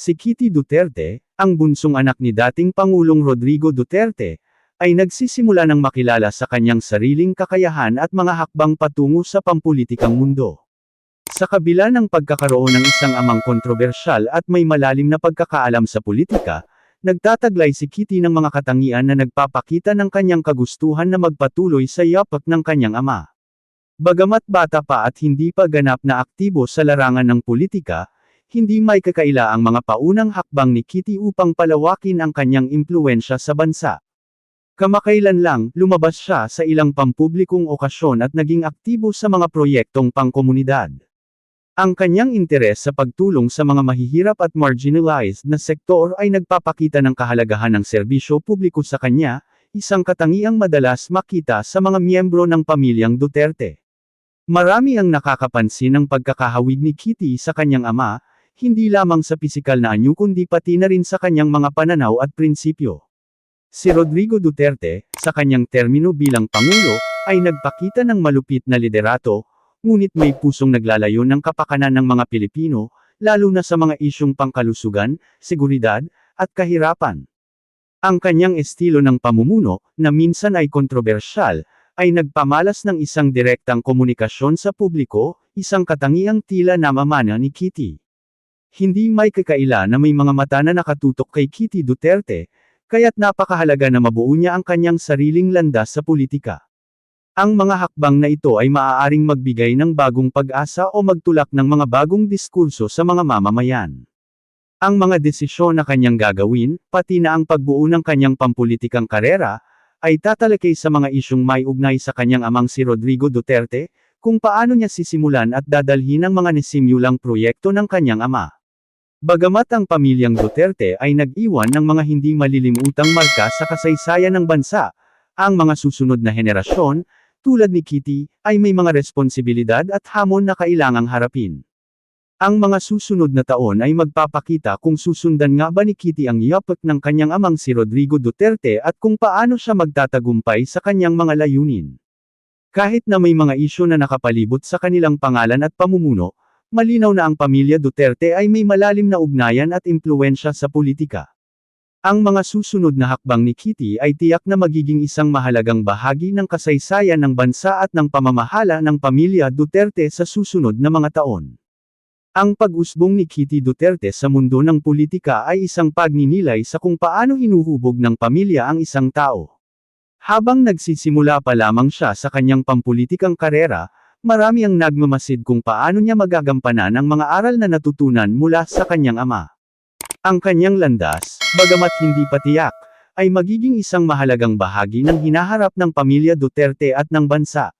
Si Kitty Duterte, ang bunsong anak ni dating Pangulong Rodrigo Duterte, ay nagsisimula ng makilala sa kanyang sariling kakayahan at mga hakbang patungo sa pampulitikang mundo. Sa kabila ng pagkakaroon ng isang amang kontrobersyal at may malalim na pagkakaalam sa politika, nagtataglay si Kitty ng mga katangian na nagpapakita ng kanyang kagustuhan na magpatuloy sa yapak ng kanyang ama. Bagamat bata pa at hindi pa ganap na aktibo sa larangan ng politika, hindi may kakaila ang mga paunang hakbang ni Kitty upang palawakin ang kanyang impluensya sa bansa. Kamakailan lang, lumabas siya sa ilang pampublikong okasyon at naging aktibo sa mga proyektong pangkomunidad. Ang kanyang interes sa pagtulong sa mga mahihirap at marginalized na sektor ay nagpapakita ng kahalagahan ng serbisyo publiko sa kanya, isang katangiang madalas makita sa mga miyembro ng pamilyang Duterte. Marami ang nakakapansin ng pagkakahawig ni Kitty sa kanyang ama, hindi lamang sa pisikal na anyo kundi pati na rin sa kanyang mga pananaw at prinsipyo. Si Rodrigo Duterte, sa kanyang termino bilang Pangulo, ay nagpakita ng malupit na liderato, ngunit may pusong naglalayo ng kapakanan ng mga Pilipino, lalo na sa mga isyong pangkalusugan, seguridad, at kahirapan. Ang kanyang estilo ng pamumuno, na minsan ay kontrobersyal, ay nagpamalas ng isang direktang komunikasyon sa publiko, isang katangiang tila namamana ni Kitty. Hindi may kakaila na may mga mata na nakatutok kay Kitty Duterte, kaya't napakahalaga na mabuo niya ang kanyang sariling landas sa politika. Ang mga hakbang na ito ay maaaring magbigay ng bagong pag-asa o magtulak ng mga bagong diskurso sa mga mamamayan. Ang mga desisyon na kanyang gagawin, pati na ang pagbuo ng kanyang pampulitikang karera, ay tatalakay sa mga isyong may ugnay sa kanyang amang si Rodrigo Duterte, kung paano niya sisimulan at dadalhin ang mga nisimulang proyekto ng kanyang ama. Bagamat ang pamilyang Duterte ay nag-iwan ng mga hindi malilimutang marka sa kasaysayan ng bansa, ang mga susunod na henerasyon, tulad ni Kitty, ay may mga responsibilidad at hamon na kailangang harapin. Ang mga susunod na taon ay magpapakita kung susundan nga ba ni Kitty ang yapak ng kanyang amang si Rodrigo Duterte at kung paano siya magtatagumpay sa kanyang mga layunin. Kahit na may mga isyo na nakapalibot sa kanilang pangalan at pamumuno, malinaw na ang pamilya Duterte ay may malalim na ugnayan at impluensya sa politika. Ang mga susunod na hakbang ni Kitty ay tiyak na magiging isang mahalagang bahagi ng kasaysayan ng bansa at ng pamamahala ng pamilya Duterte sa susunod na mga taon. Ang pag-usbong ni Kitty Duterte sa mundo ng politika ay isang pagninilay sa kung paano hinuhubog ng pamilya ang isang tao. Habang nagsisimula pa lamang siya sa kanyang pampulitikang karera, marami ang nagmamasid kung paano niya magagampanan ang mga aral na natutunan mula sa kanyang ama. Ang kanyang landas, bagamat hindi patiyak, ay magiging isang mahalagang bahagi ng hinaharap ng pamilya Duterte at ng bansa.